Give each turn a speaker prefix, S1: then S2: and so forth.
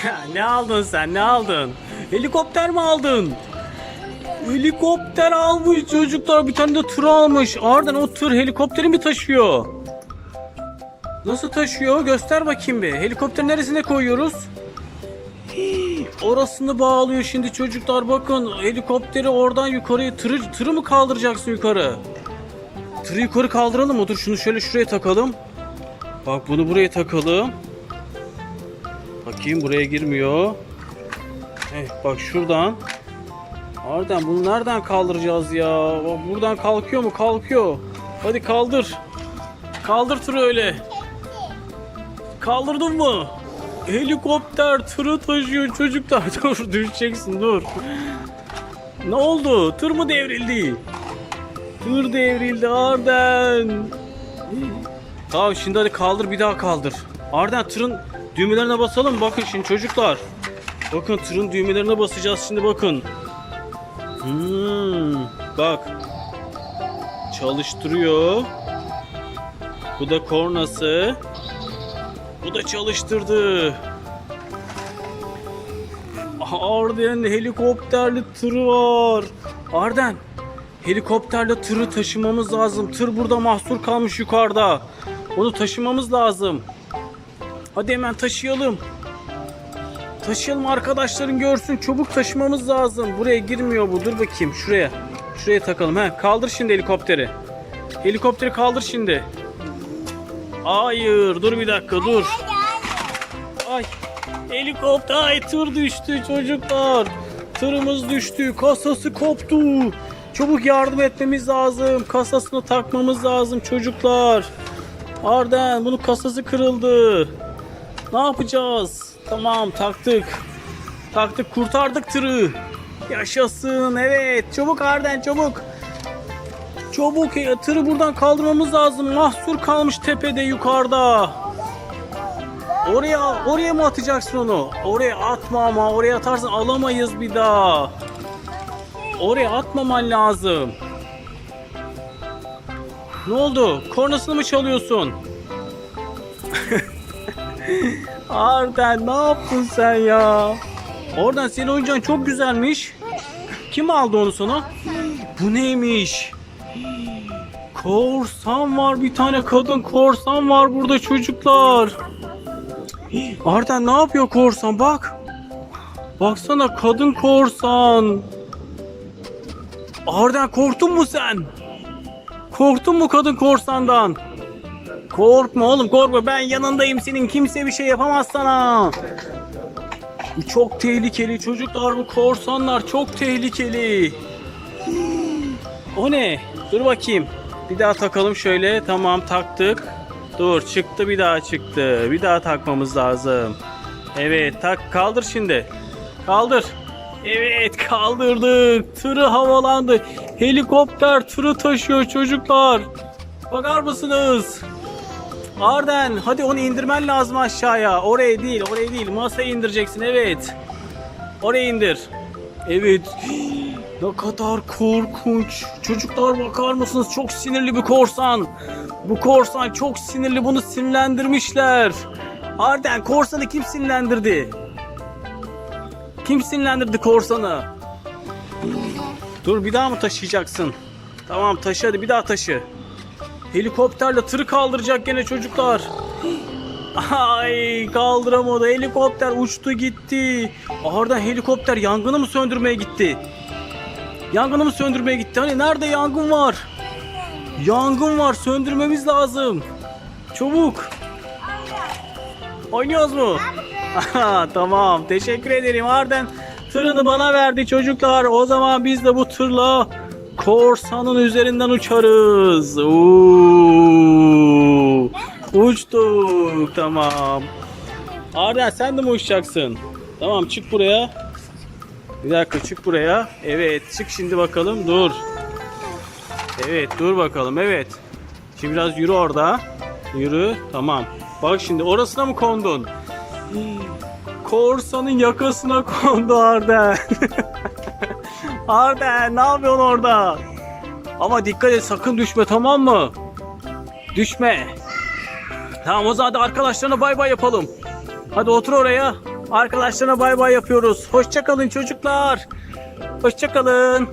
S1: ne aldın sen ne aldın? Helikopter mi aldın? Helikopter almış çocuklar bir tane de tır almış. Ardından o tır helikopteri mi taşıyor? Nasıl taşıyor? Göster bakayım bir. Helikopter neresine koyuyoruz? Orasını bağlıyor şimdi çocuklar bakın helikopteri oradan yukarıya tırı, tırı mı kaldıracaksın yukarı? Tırı yukarı kaldıralım mı? Dur şunu şöyle şuraya takalım. Bak bunu buraya takalım. Bakayım buraya girmiyor. Eh, bak şuradan. Ardından bunu nereden kaldıracağız ya? Buradan kalkıyor mu? Kalkıyor. Hadi kaldır. Kaldır tırı öyle. Kaldırdın mı? Helikopter tırı taşıyor çocuklar. Dur düşeceksin dur. Ne oldu? Tır mı devrildi? Tır devrildi Arden. Tamam şimdi hadi kaldır bir daha kaldır. Arden tırın düğmelerine basalım. Bakın şimdi çocuklar. Bakın tırın düğmelerine basacağız şimdi bakın. Hmm, bak. Çalıştırıyor. Bu da kornası. Bu da çalıştırdı. Arden helikopterli tırı var. Arden helikopterle tırı taşımamız lazım. Tır burada mahsur kalmış yukarıda. Onu taşımamız lazım. Hadi hemen taşıyalım. Taşıyalım arkadaşların görsün. Çabuk taşımamız lazım. Buraya girmiyor bu. Dur bakayım şuraya. Şuraya takalım. He, kaldır şimdi helikopteri. Helikopteri kaldır şimdi. Hayır, dur bir dakika dur. Ay, helikopter, ay tır düştü çocuklar. Tırımız düştü, kasası koptu. Çabuk yardım etmemiz lazım. Kasasını takmamız lazım çocuklar. Arden, bunun kasası kırıldı. Ne yapacağız? Tamam, taktık. Taktık, kurtardık tırı. Yaşasın, evet. Çabuk Arden, çabuk. Çabuk ya, tırı buradan kaldırmamız lazım. Mahsur kalmış tepede yukarıda. Oraya oraya mı atacaksın onu? Oraya atma ama oraya atarsan alamayız bir daha. Oraya atmaman lazım. Ne oldu? Kornasını mı çalıyorsun? Arden ne yaptın sen ya? Oradan senin oyuncağın çok güzelmiş. Kim aldı onu sana? Bu neymiş? Korsan var bir tane kadın korsan var burada çocuklar. Arden ne yapıyor korsan bak. Baksana kadın korsan. Arden korktun mu sen? Korktun mu kadın korsandan? Korkma oğlum korkma ben yanındayım senin kimse bir şey yapamaz sana. Çok tehlikeli çocuklar bu korsanlar çok tehlikeli. O ne? Dur bakayım. Bir daha takalım şöyle. Tamam taktık. Dur çıktı bir daha çıktı. Bir daha takmamız lazım. Evet tak kaldır şimdi. Kaldır. Evet kaldırdık. Tırı havalandı. Helikopter tırı taşıyor çocuklar. Bakar mısınız? Arden hadi onu indirmen lazım aşağıya. Oraya değil oraya değil masaya indireceksin evet. Oraya indir. Evet. Ne kadar korkunç. Çocuklar bakar mısınız? Çok sinirli bir korsan. Bu korsan çok sinirli. Bunu sinirlendirmişler. Arden korsanı kim sinirlendirdi? Kim sinirlendirdi korsanı? Dur bir daha mı taşıyacaksın? Tamam taşı hadi bir daha taşı. Helikopterle tırı kaldıracak gene çocuklar. Ay kaldıramadı. Helikopter uçtu gitti. Arda helikopter yangını mı söndürmeye gitti? Yangını mı söndürmeye gitti? Hani nerede yangın var? Yangın var. Söndürmemiz lazım. Çabuk. Oynuyoruz mu? Tamam. Teşekkür ederim. Arden tırını bana verdi çocuklar. O zaman biz de bu tırla korsanın üzerinden uçarız. Oo. Uçtuk. Tamam. Arden sen de mi uçacaksın? Tamam çık buraya. Bir dakika çık buraya. Evet çık şimdi bakalım. Dur. Evet dur bakalım. Evet. Şimdi biraz yürü orada. Yürü. Tamam. Bak şimdi orasına mı kondun? Korsanın yakasına kondu Arden. Arden ne yapıyorsun orada? Ama dikkat et sakın düşme tamam mı? Düşme. Tamam o zaman hadi arkadaşlarına bay bay yapalım. Hadi otur oraya. Arkadaşlarına bay bay yapıyoruz. Hoşçakalın çocuklar. Hoşçakalın.